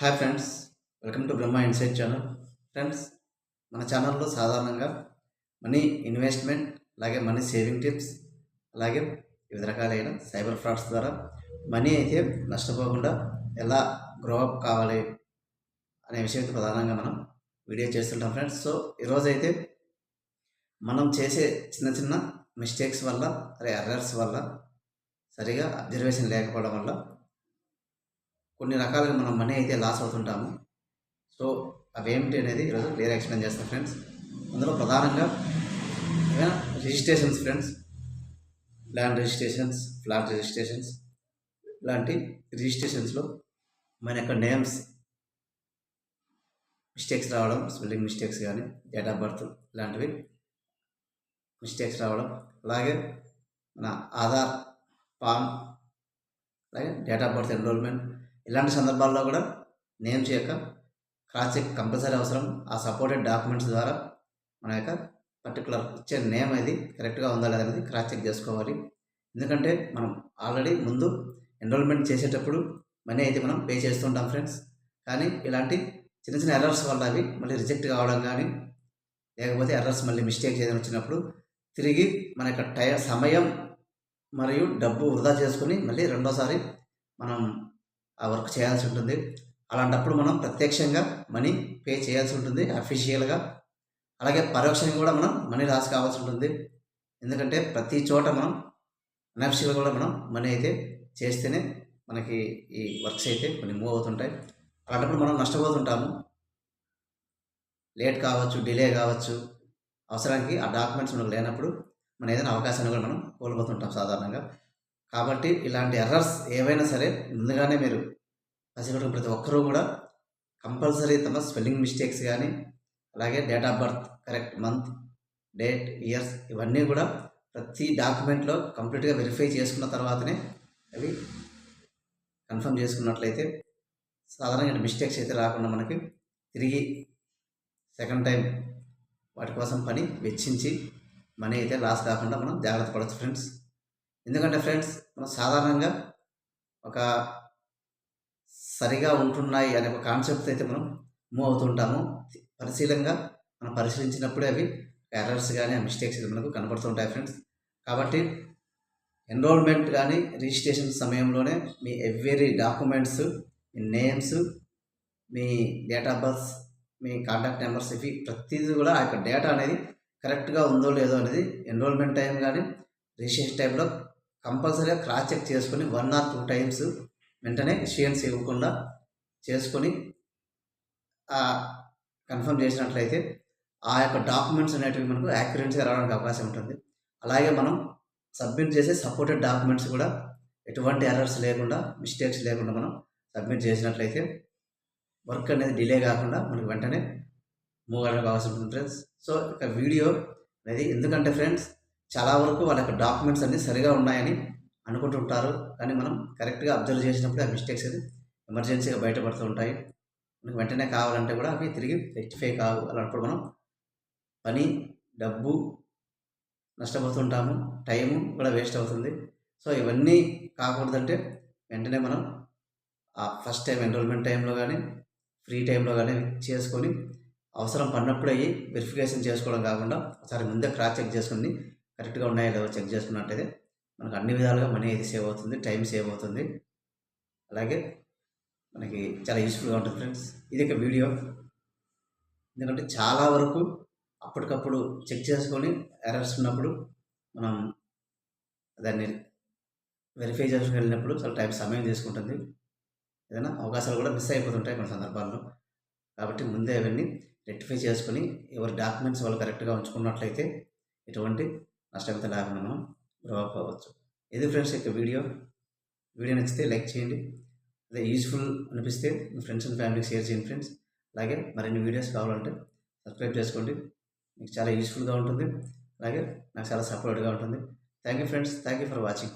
Hi friends welcome to Brahma insight channel friends మన ఛానల్లో సాధారణంగా మనీ ఇన్వెస్ట్మెంట్ అలాగే మనీ సేవింగ్ టిప్స్ అలాగే వివిధ రకాలైన సైబర్ ఫ్రాడ్స్ ద్వారా మనీ అయితే నష్టపోకుండా ఎలా గ్రో అప్ కావాలి అనే విషయంతో ప్రధానంగా మనం వీడియో చేస్తుంటాం ఫ్రెండ్స్ సో ఈరోజు అయితే మనం చేసే చిన్న చిన్న మిస్టేక్స్ వల్ల అదే ఎర్రర్స్ వల్ల సరిగా అబ్జర్వేషన్ లేకపోవడం వల్ల కొన్ని రకాలుగా మనం మనీ అయితే లాస్ అవుతుంటాము. సో అవేమిటి అనేది ఈరోజు క్లియర్ ఎక్స్ప్లెయిన్ చేస్తాను ఫ్రెండ్స్ అందులో ప్రధానంగా registrations friends land registrations flat registrations ఇలాంటి రిజిస్ట్రేషన్స్లో మన యొక్క నేమ్స్ మిస్టేక్స్ రావడం స్పెల్లింగ్ మిస్టేక్స్ కానీ డేట్ ఆఫ్ బర్త్ ఇలాంటివి మిస్టేక్స్ రావడం అలాగే మన ఆధార్ పాన్ అలాగే డేట్ ఆఫ్ బర్త్ ఎన్రోల్మెంట్ ఇలాంటి సందర్భాల్లో కూడా నేమ్స్ యొక్క క్రాస్ చెక్ కంపల్సరీ అవసరం. ఆ సపోర్టెడ్ డాక్యుమెంట్స్ ద్వారా మన యొక్క పర్టికులర్ ఇచ్చే నేమ్ అది కరెక్ట్గా ఉందా లేదా అనేది క్రాస్ చెక్ చేసుకోవాలి. ఎందుకంటే మనం ఆల్రెడీ ముందు ఎన్రోల్మెంట్ చేసేటప్పుడు మనీ అయితే మనం పే చేస్తుంటాం ఫ్రెండ్స్. కానీ ఇలాంటి చిన్న చిన్న ఎర్రర్స్ వల్ల అవి మళ్ళీ రిజెక్ట్ కావడం కానీ లేకపోతే ఎర్రర్స్ మళ్ళీ మిస్టేక్ ఏదైనా వచ్చినప్పుడు తిరిగి మన యొక్క టై సమయం మరియు డబ్బు వృధా చేసుకుని మళ్ళీ రెండోసారి మనం ఆ వర్క్ చేయాల్సి ఉంటుంది. అలాంటప్పుడు మనం ప్రత్యక్షంగా మనీ పే చేయాల్సి ఉంటుంది అఫీషియల్గా అలాగే పరోక్షంగా కూడా మనం మనీ లాస్ కావాల్సి ఉంటుంది. ఎందుకంటే ప్రతి చోట మనం అనఫిషియల్గా కూడా మనం మనీ అయితే చేస్తేనే మనకి ఈ వర్క్స్ అయితే కొన్ని మూవ్ అవుతుంటాయి. అలాంటప్పుడు మనం నష్టపోతుంటాము. లేట్ కావచ్చు డిలే కావచ్చు. అవసరానికి ఆ డాక్యుమెంట్స్ మనకు లేనప్పుడు మన ఏదైనా అవకాశాన్ని కూడా మనం కోల్పోతుంటాం సాధారణంగా. కాబట్టి ఇలాంటి ఎర్రర్స్ ఏవైనా సరే ముందుగానే మీరు పసిగట్టు ప్రతి ఒక్కరూ కూడా కంపల్సరీ తమ స్పెల్లింగ్ మిస్టేక్స్ కానీ అలాగే date of birth correct month date years ఇవన్నీ కూడా ప్రతి డాక్యుమెంట్లో కంప్లీట్గా వెరిఫై చేసుకున్న తర్వాతనే అవి కన్ఫర్మ్ చేసుకున్నట్లయితే సాధారణంగా మిస్టేక్స్ అయితే రాకుండా మనకి తిరిగి సెకండ్ టైం వాటి కోసం పని వెచ్చించి మనీ అయితే లాస్ కాకుండా మనం జాగ్రత్త పడవచ్చు ఫ్రెండ్స్ ఎందుకంటే ఫ్రెండ్స్ మనం సాధారణంగా ఒక సరిగా ఉంటున్నాయి అనే ఒక కాన్సెప్ట్ అయితే మనం మూవ్ అవుతుంటాము. పరిశీలంగా మనం పరిశీలించినప్పుడే అవి ఎర్రర్స్ కానీ ఆ మిస్టేక్స్ మనకు కనబడుతుంటాయి ఫ్రెండ్స్. కాబట్టి ఎన్రోల్మెంట్ కానీ రిజిస్ట్రేషన్ సమయంలోనే మీ ఎవ్రీ డాక్యుమెంట్స్ మీ నేమ్స్ మీ డేట్ ఆఫ్ బర్త్ మీ కాంటాక్ట్ నెంబర్స్ ఇవి ప్రతిదీ కూడా ఆ యొక్క డేటా అనేది కరెక్ట్గా ఉందో లేదో అనేది ఎన్రోల్మెంట్ టైం కానీ రిజిస్ట్రేషన్ టైంలో కంపల్సరీగా క్రాస్ చెక్ చేసుకొని వన్ ఆర్ టూ టైమ్స్ వెంటనే ఇష్యూయన్స్ ఇవ్వకుండా చేసుకొని కన్ఫర్మ్ చేసినట్లయితే ఆ యొక్క డాక్యుమెంట్స్ అనేటివి మనకు యాక్యురెన్సీగా రావడానికి అవకాశం ఉంటుంది. అలాగే మనం సబ్మిట్ చేసే సపోర్టెడ్ డాక్యుమెంట్స్ కూడా ఎటువంటి ఎర్రర్స్ లేకుండా మిస్టేక్స్ లేకుండా మనం సబ్మిట్ చేసినట్లయితే వర్క్ అనేది డిలే కాకుండా మనకు వెంటనే మూవ్ అవ్వడానికి అవకాశం ఉంటుంది. ఫ్రెండ్స్ సో ఇక వీడియో అనేది ఎందుకంటే ఫ్రెండ్స్ చాలా వరకు వాళ్ళ యొక్క డాక్యుమెంట్స్ అన్నీ సరిగా ఉన్నాయని అనుకుంటుంటారు. కానీ మనం కరెక్ట్గా అబ్జర్వ్ చేసినప్పుడు ఆ మిస్టేక్స్ అది ఎమర్జెన్సీగా బయటపడుతూ ఉంటాయి. మనకు వెంటనే కావాలంటే కూడా అవి తిరిగి రెక్టిఫై కావు అలాంటప్పుడు మనం. పని డబ్బు నష్టపోతుంటాము. టైము కూడా వేస్ట్ అవుతుంది. సో ఇవన్నీ కాకూడదంటే వెంటనే మనం ఆ ఫస్ట్ టైం ఎన్రోల్మెంట్ టైంలో కానీ ఫ్రీ టైంలో కానీ చేసుకొని అవసరం పడినప్పుడు అయ్యి వెరిఫికేషన్ చేసుకోవడం కాకుండా ఒకసారి ముందే క్రాస్ చెక్ చేసుకుని కరెక్ట్గా ఉన్నాయో లేవో చెక్ చేసుకున్నట్టయితే మనకు అన్ని విధాలుగా మనీ అయితే సేవ్ అవుతుంది టైం సేవ్ అవుతుంది. అలాగే మనకి చాలా యూస్ఫుల్గా ఉంటుంది ఫ్రెండ్స్. ఇది ఒక వీడియో. ఎందుకంటే చాలా వరకు అప్పటికప్పుడు చెక్ చేసుకొని ఎర్రర్స్ ఉన్నప్పుడు మనం దాన్ని వెరిఫై చేసుకుని వెళ్ళినప్పుడు చాలా టైం సమయం తీసుకుంటుంది. ఏదైనా అవకాశాలు కూడా మిస్ అయిపోతుంటాయి కొన్ని సందర్భాల్లో. కాబట్టి ముందే అవన్నీ రెక్టిఫై చేసుకొని ఎవరి డాక్యుమెంట్స్ వాళ్ళు కరెక్ట్గా ఉంచుకున్నట్లయితే ఎటువంటి నష్టపోతే లేకుండా మనం గ్రో అప్ అవ్వచ్చు ఇది ఫ్రెండ్స్ యొక్క వీడియో. వీడియో నచ్చితే లైక్ చేయండి. అదే యూస్ఫుల్ అనిపిస్తే మీ ఫ్రెండ్స్ అండ్ ఫ్యామిలీకి షేర్ చేయండి ఫ్రెండ్స్. అలాగే మరిన్ని వీడియోస్ కావాలంటే సబ్స్క్రైబ్ చేసుకోండి. మీకు చాలా యూస్ఫుల్గా ఉంటుంది. అలాగే నాకు చాలా సపోర్ట్గా ఉంటుంది. Thank you friends. Thank you for watching.